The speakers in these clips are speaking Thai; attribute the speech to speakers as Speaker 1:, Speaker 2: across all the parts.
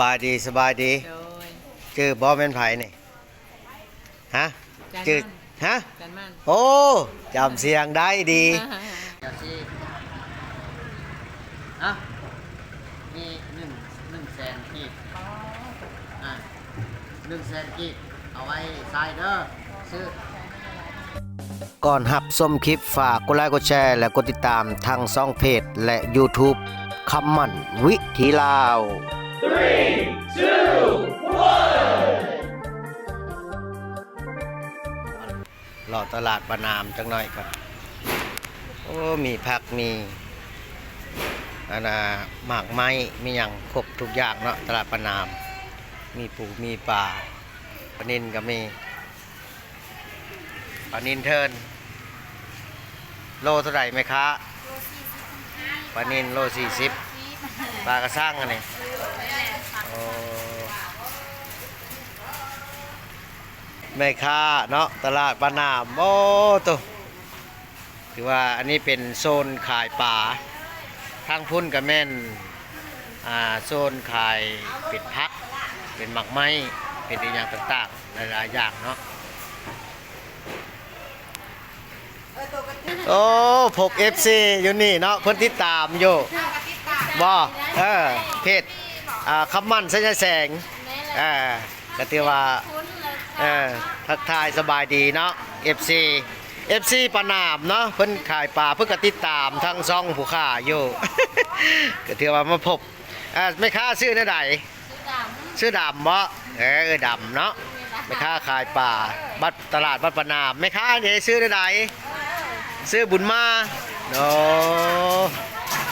Speaker 1: บายดีสบายดี
Speaker 2: โดย
Speaker 1: ชื่อบอแม่นไผนี่ฮะ
Speaker 2: จัน
Speaker 1: ชื่อ
Speaker 2: มัน
Speaker 1: ฮะ
Speaker 2: จันมัน
Speaker 1: โอ้จำเสียงได้ดี
Speaker 3: เดี๋ยวสิอะมีหนึ่งหนึ่งแสนกีบอะหนึ่งแสนกีบเอาไว้ใส่เด้อซื้อ
Speaker 1: ก่อนหับส้มคลิปฝากกดไลค์กดแชร์และกดติดตามทางช่องเพจและ YouTube คำมั่นวิถีลาว หล่อตลาดบานามจังหน่อยครับ โอ้ มีผักมีอันน่ะหมากไม้มีอย่างครบทุกอย่างเนาะตลาดบานาม มีปูมีปลาปลานินก็มีปลานินเทินโลเท่าไหร่ไหมคะปลานินโลสี่สิบปลากระซังอันนี้โอ้ แม่ค้าเนาะตลาดปานามโอ้ตัวถือว่าอันนี้เป็นโซนขายป่าทางพุ่นกับแม่นอ่าโซนขายเป็ดพัก เป็นหมักไม้เป็นอีกอย่างต่างๆหลายๆอย่างเนาะโอ้พก FC อยู่นี่เนาะเพิ่นติดตามอยู่บ่เออเพจอ่าคำมั่นสัญญาแสงเออก็ถือว่า เออทักทายสบายดีเนาะ FC FC ปานามเนาะเพิ่นขายปลาเพิ่นก็ติดตามทั้งซ่องผู้ค้าอยู่ ก็ถือว่ามาพบอ่าไม่ค้าซื้อในใดซื้อดำบ่เออเออดำเนาะไม่ค้าขายปลาบัดตลาดบัดปานามไม่ค้าเนี่ยซื้อในใดซื้อบุญมาโอ้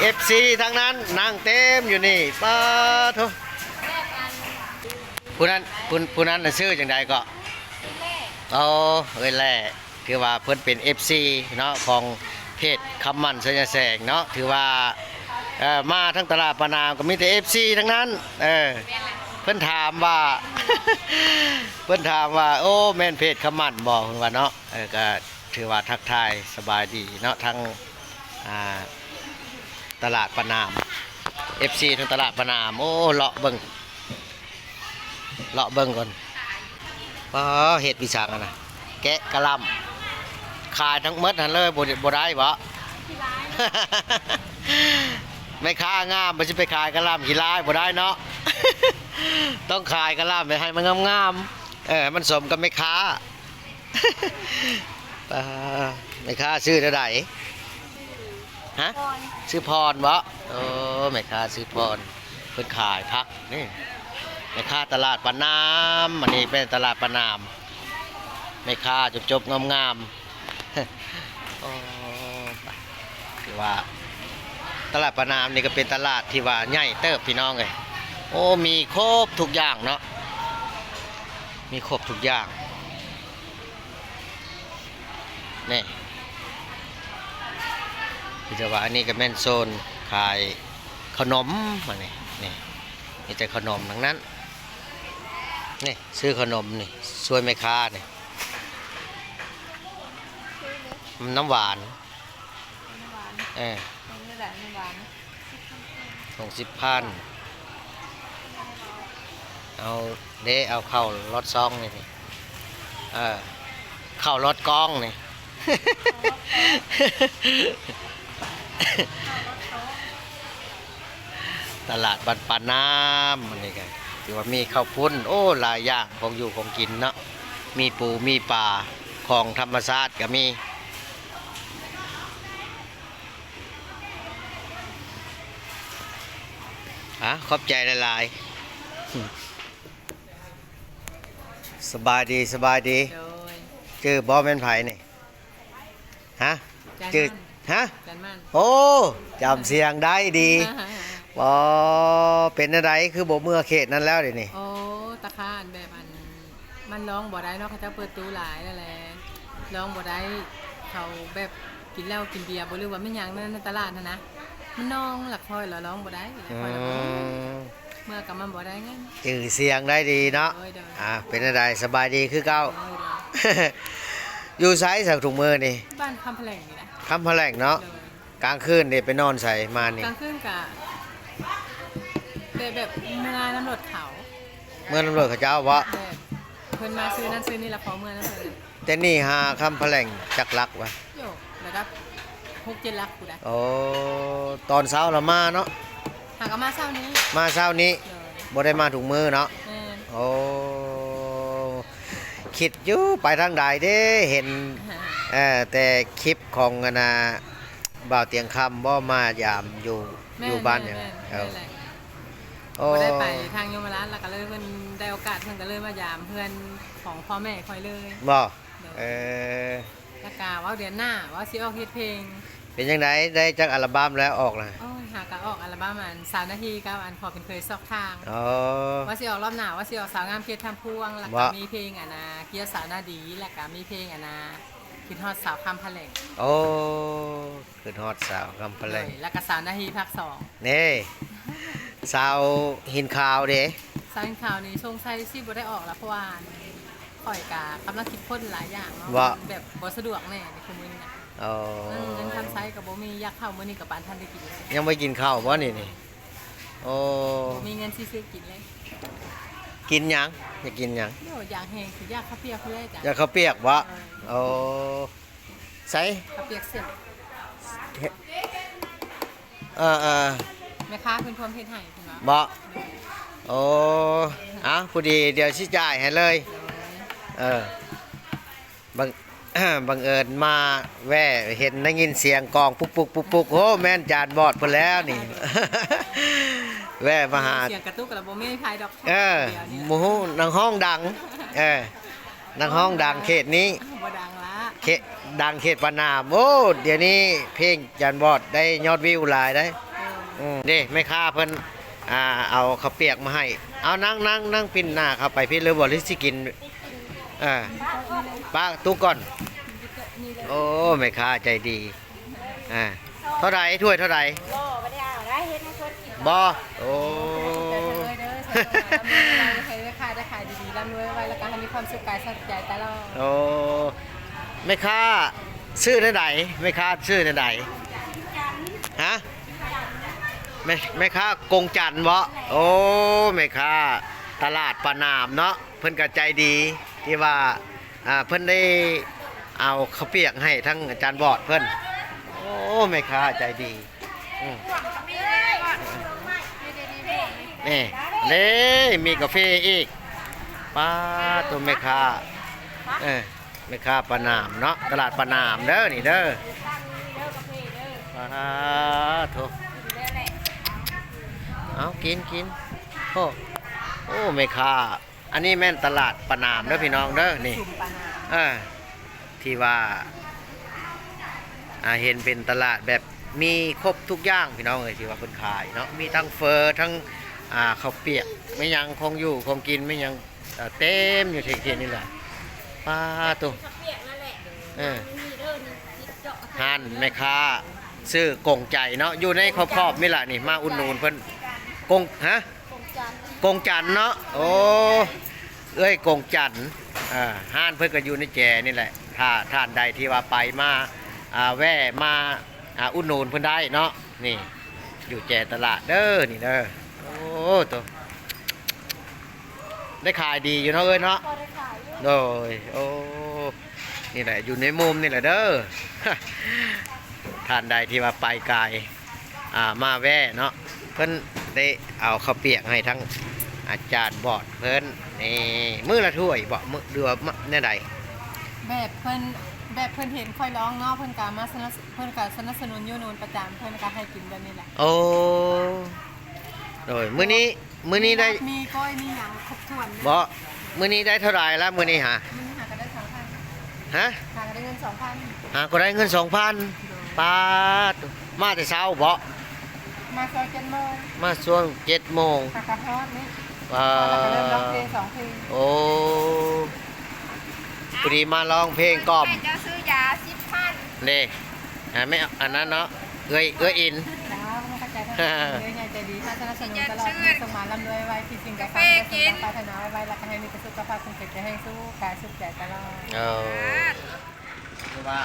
Speaker 1: เอฟซีทั้งนั้นนั่งเต็มอยู่นี่ป้าโทผู้นั้นผู้ผู้นั้นน่ะซื้อจังใดก็ โอ้เอ้ยแหล่ถือว่าเพิ่อนเป็น FC เนาะของเพจคำมันสัญญาแสงเนาะถือว่าเออมาทั้งตลาดปานามก็มีแต่ FC ทั้งนั้นเออเพิ่อนถามว่า เพิ่อนถามว่า โอ้แม่นเพจคำมันบอกเพิ่นว่าเนาะเออก็ถือว่าทักทายสบายดีเนาะทั้งอ่าตลาดปานาม FC ทั้งตลาดปานามโอ้เลาะเบิ่งเลาะเบิ่งก่อน ป้าเฮ็ดวิสากันนะแกะกะหล่ำขายทั้งหมดหันเลยบ่ได้บ่ได้บ่ไม่ค้างามมันจะไปขายกะหล่ำขี้ลายบ่ได้เนาะต้องขายกะหล่ำไปให้มันงามๆเออมันสมกับไม่ค้าป้าไม่ค้าซื้อเท่าไหร่ฮะซื้อพรบ่โอ้ไม่ค้าซื้อพรเพิ่นขายพักนี่ ไม่ค้าตลาดปานน้ำอันนี้เป็นตลาดปานน้ำไม่ค้าจบๆงามๆโอ้ไปคือว่าตลาดปานามนี่ก็เป็นตลาดที่ว่าใหญ่เติบพี่น้องเลยโอ้ มีครบทุกอย่างเนาะ มีครบทุกอย่าง นี่คือจะว่าอันนี้ก็แม่นโซนขายขนมมาเนี่ยนี่มีแต่ขนมทั้งนั้น นี่ซื้อขนมนี่ช่วยแม่ค้านี่มันน้ำหวานเออสองสิบพันเอาเด้เอาเข้ารถซองนี่นี่เออเข้ารถกล้องนี่ตลาดบันปาน้ำมันนี่กัน ถือว่ามีข้าวพุ้นโอ้หลายอย่างของอยู่ของกินเนาะมีปูมีปลาของธรรมชาติก็มีอะขอบใจหลายๆสบายดีสบายดี
Speaker 2: โดย
Speaker 1: เจอบอแม่นไผนี่ฮะ
Speaker 2: จัน
Speaker 1: เจอ
Speaker 2: มัน
Speaker 1: ฮะ
Speaker 2: จันมัน
Speaker 1: โอ้จำเสียงได้ดี บอเป็นอะไรคือบ่เมื่อเขตนั้นแล้วเดี๋ยวนี้
Speaker 2: โอ้ตะคานแบบอัน มันร้องบ่ได้เนาะเขาจะเปิดตู้หลายแล้วแหละร้องบ่ได้เขาแบบกินเหล้ากินเบียร์บ่รู้ว่าไม่หยังนั่นในตลาดนะนะมันน้องหลักคอยเหรอร้องบ่ได้หลัก
Speaker 1: อื
Speaker 2: คอยหลักคอย
Speaker 1: ม
Speaker 2: เมื่อกับมันบ่ได้ไง
Speaker 1: จื่อเสียงได้ดีเนาะ
Speaker 2: โดยโดย
Speaker 1: อ่าเป็นอะไรสบายดีคือเก่า
Speaker 2: โดยโดย
Speaker 1: อยู่ไซส์สักถุงมือนี่
Speaker 2: บ้านคำแพลงนี่นะ
Speaker 1: คำแพลงเนาะ
Speaker 2: โดย
Speaker 1: กลางคืนนี่ไปนอนใส่มานี่
Speaker 2: กลางคืนกะ ไปได้แบบเมื่อน้ำรถเขา
Speaker 1: เมื่อตำรวจเขาเจ้าบ่
Speaker 2: แบบเพิ่นมาซื้อนั่นซื้อนี่และขอเมื่อนั่นเลย
Speaker 1: แต่นี่หาคำแถลงจักลักวะ
Speaker 2: โยกระดับหกเจ็ดลักกูได้
Speaker 1: โอ้ตอนเช้าเรามาเนาะ
Speaker 2: หากนมาเช้านี้
Speaker 1: มาเช้านี้
Speaker 2: เลย
Speaker 1: บ่ได้มาถุงมือเนาะ
Speaker 2: แม่น
Speaker 1: โอ้คิดอยู่ไปทางใดเด้เห็นเออแต่คลิปของอนาบ่าวเตียงคำบ่มายามอยู่
Speaker 2: แม่
Speaker 1: อยู่บ้านเนี่ย
Speaker 2: แม่
Speaker 1: เออ
Speaker 2: แม่แหละ
Speaker 1: โอ้
Speaker 2: บ่ได้ไปทางยมราชแล้วก็เลยเพิ่นได้โอกาสเพิ่นก็เลยมายามเพื่อนของพ่อแม่คอยเลย
Speaker 1: บ่เออ
Speaker 2: แล้วก็ว่าเดือนหน้าว่าสิออกเฮ็ดเพลง
Speaker 1: เป็นยังไงได้จักอัลบั้มแล้วออกนะ
Speaker 2: โอ้ยหากะออกอัลบั้มอัน3นาทีกับอันพอเป็นเคยซอกทาง
Speaker 1: อ๋อ
Speaker 2: ว่าสิออกรอบหน้าว่าสิออกสาวงามเพียรทำพวงแล้วก็
Speaker 1: ว่า
Speaker 2: มีเพลงอะนะเกียร์สาวหน้าดีแล้วก็มีเพลงอะนะคิดฮอดสาวคำพะแหลง
Speaker 1: โอ้ขึ้นฮอดสาวคำพะแลง
Speaker 2: แล้วก็สาวนาทีภาคสอง
Speaker 1: นี่ สาวหินขาวเด้
Speaker 2: สาวข่าวนี้ชงไซซี่บ่ได้ออกแล้วเพราะว่าข่อยกากำลังคิดค้นหลายอย่างเนาะ
Speaker 1: ว่า
Speaker 2: แบบบ่สะดวกแน่ในคุมื้อนี้นะ
Speaker 1: โอ้
Speaker 2: อืมยังทำไซกับบ่มีอยากเข้ามื้อนี้กับปานทันได้กินเลย
Speaker 1: ยังไม่กินข้าวบ่นี่นี่โอ้
Speaker 2: บ่มีเงินสิซื้อกินเลย
Speaker 1: กินหยังอยากกินหยัง
Speaker 2: โยอยากแห้งสิอยากข้าวเปียกเพื่อจ้ะ
Speaker 1: อยากข้าวเปียกบ่โอ้ใส่
Speaker 2: ข้าวเปียกเสร็จ
Speaker 1: เออเออ
Speaker 2: แม่ค้าเพิ่นพร้อมเฮ็ดให้เพิ่นว่า
Speaker 1: บ่โอ้อะพอดีเดี๋ยวสิจ่ายให้เลย เออบัง บังเอิญมาแว่เห็นได้ยินเสียงกลองปุกปุกปุกปุกโอ้แม่นจานบอดพุ่นแล้วนี่ แว่มาหา
Speaker 2: เสียงกระตุกกับบ่มีใครดอก
Speaker 1: เออ
Speaker 2: ดียวนี่
Speaker 1: หมูนังห้องดัง เออนังห้องดังเขตนี้
Speaker 2: บ่ดังละ
Speaker 1: เขตดังเขตปานามโอ้เดี๋ยวนี้เพลงจันบอดได้ยอดวิวหลายได้
Speaker 2: เออ
Speaker 1: อืมนี่แม่ค้าเพิ่นอ่าเอาข้าวเปียกมาให้ เอานั่งนั่งนั่งปิ้นหน้าเข้าไปพี่เลยบ่ลิสิกินเออป้าตู้ก่อน โอ้แม่ค้าใจดีอ่าเท่าไรถ้วยเท่าไร
Speaker 4: บ่ไม่ได้เอาได้เฮ็ดให้คนกิน
Speaker 1: บ่โอ้า
Speaker 2: ให้ได้ขายได้ขายดีๆร่ำรวยไว้แล้วก็ให้มีความสุขกายสุขใจตลอด
Speaker 1: โอ้แม่ค้าซื้อในไหนแม่ค้าซื้อในไหนฮะ แม่แม่ค้ากงจันทร์บ่โอ้แม่ค้าตลาดปานามเนาะเพิ่นก็ใจดีที่ว่าอ่าเพิ่นได้เอาข้าวเปียกให้ทั้งอาจารย์บอดเพิ่นโอ้แม่ค้าใจดีอืมนี่เล่มีกาแฟอีกป้าตัวแม่ค้าเออแม่ค้าปานามเนาะตลาดปานามเด้อนี่เด้อป้าโถ เอากินกินโอ้โอ้แม่ค้าอันนี้แม่นตลาดปานามเด้อพี่น้องเด้อนี่
Speaker 2: สุ่มปานา
Speaker 1: เออที่ว่าอ่าเห็นเป็นตลาดแบบมีครบทุกอย่างพี่น้องเอ้ยที่ว่าเพิ่นขายเนาะมีทั้งเฟอร์ทั้งอ่าข้าวเปียกไม่ยังคงอยู่คงกินไม่ยังเอ่อเต็มอยู่ที่ที่นี่แหละป้าตัว
Speaker 4: เปียกนั่นแหละ
Speaker 1: เออ
Speaker 4: มีเด้อนี่ติดเจาะ
Speaker 1: ห้านแม่ค้าซื้อกงใจเนาะอยู่ในขอบขอบๆนี่แหละนี่มาอุ่นนูนเพิ่น กงฮะกงจันเนาะโอ้เอ้ยกงจันอ่าห้านเพิ่นก็อยู่ในแจนี่แหละถ้าท่านใดที่ว่าไปมาอ่าแว่มาอ่าอุ่นนูนเพิ่นได้เนาะนี่ อยู่แจตลาดเด้อนี่เด้อโอ้ตัวได้ขายดีอยู่เนาะเอ้ยเนาะ
Speaker 4: ดู
Speaker 1: โดยโอ้นี่แหละอยู่ในมุมนี่แหละเด้อท่านใดที่ว่าไปไกลอ่ามาแว่เนาะเพิ่น ได้เอาข้าวเปียกให้ทั้งอาจารย์บอดเพิ่นนี่มือละถ้วยบ่มือเดือมแน่ใด
Speaker 2: แบบเพิ่นแบบเพิ่นเห็นค่อยร้องเนาะเพิ่นก็มาสนับเพิ่นก็สนับสนุนอยู่นูนประจำเพิ่นก็ให้กินแบบนี้แหละ
Speaker 1: โอ้โดยมื้อนี้มื้อนี้ได้
Speaker 2: มีก้อยมีหยังครบถ้วน
Speaker 1: บ่มื้อนี้ได้เท่าไหร่แล้วมื้อนี้หา
Speaker 2: มันหากันได้2,000
Speaker 1: ฮะ
Speaker 2: หากันได้เงิน2,000
Speaker 1: หาก็ได้เงิน2,000ปาดมาแต่เช้าบ่
Speaker 2: มาซอย7โมง
Speaker 1: มาช่วง7โมง
Speaker 2: หากระฮอดนี่
Speaker 1: ปา
Speaker 2: แล้วก็เริ่มร้องเพลง
Speaker 1: ด
Speaker 2: สองเพลง
Speaker 1: โอ้พอดีมาร้องเพลงกล่อม
Speaker 4: แม่จะซื้อยาสิบพัน
Speaker 1: นี่อ่าไม่เอาอันนั้นเนาะเอ้ยเอ้ยอิน
Speaker 2: แล้วไม่เข้าใจเท่าไหร่เลยใหญ่ใจดีถ้าสนับสนุนตลอดมีสมมาลำรวยไว้ที่จริงกับความสมปรารถนาไว้แล้วก็ให้มีสุขภาพคงเกิดจะให้สู้กายสุขใจตลอด
Speaker 1: เอาคือว่า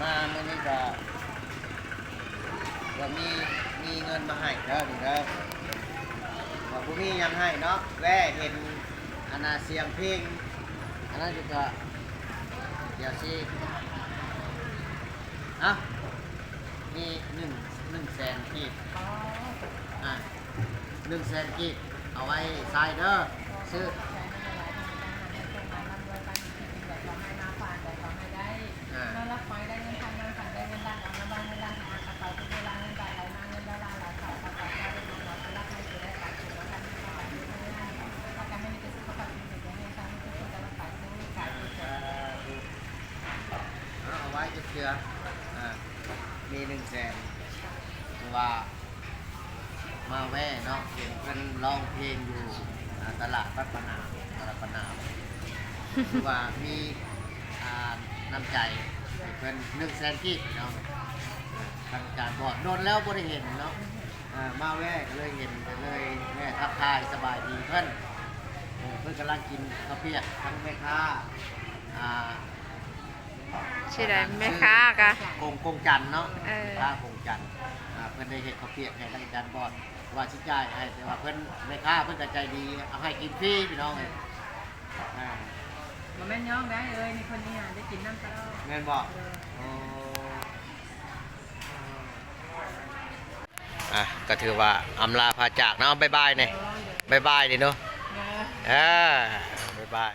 Speaker 1: มาเมื่อนี้ก็ ก็มีมีเงินมาให้เด้อนี่เด้อบอกบ่มีหยังให้เนาะแว่เห็นอันน่ะเสียงเพลงอันนั้นก็เดี๋ยวสิอะมีหนึ่งหนึ่งแสนกีบอะหนึ่งแสนกีบเอาไว้ใส่เด้อซื้อา
Speaker 2: นอนรับไฟได้เงินพันเงินพันได้เงินล้านเอาน้ำบ้านเงินล้านเอากระเป๋าทุกเวลาเงินบาทไหลมาเงินดอลลาร์ไหลเข้ากระเป๋าได้เงินหมดรับไม่ได้ฝากถึงแล้วกันไม่ต้องไม่ได้ประกันไม่มีแต่สุขภาพดีแต่ให้ทางที่คุณจะรักษาซื้อขายตัว
Speaker 1: เอาืออ่ามีหนึ่งแสนว่ามาแว่เนาะเห็นเพิ่นร้องเพลงอยู่อ่าตลาดปัดปะนาตลาดปะนามคือว่ามีอ่าน้ำใจให้เพิ่นหนึ่งแสนกีบเนาะอ่าทางการบอดโดนแล้วบ่ได้เห็นเนาะอ่ามาแว่ก็เลยเห็นก็เลยแม่ทักทายสบายดีเพิ่นเออเพิ่นกำลังกินข้าวเปียกทั้งแม่ค้าอ่า
Speaker 5: ชื่ออะไรแม่ค้ากะ
Speaker 1: กงกงจันทน์เนาะ
Speaker 5: เออ
Speaker 1: ค้ากงจันทน์อ่าเพิ่นได้เฮ็ดข้าวเปียกให้ทางการบอดว่าสิจ่ายให้แต่ว่าเพิ่นแม่ค้าเพิ่นก็ใจดีเอาให้กินฟรีพี่น้องเอ้ยอ่า
Speaker 2: มาแม่นย่องได้เอ้ยนี่คนนี้อะได้กินน้ำตลอด
Speaker 1: แม่นบ่โอ้
Speaker 6: อะก็ถือว่าอำลาพาจากเนาะบ๊ายบายเนี่ยบ๊ายบายดิเนาะ
Speaker 2: เออ
Speaker 6: เออบ๊ายบาย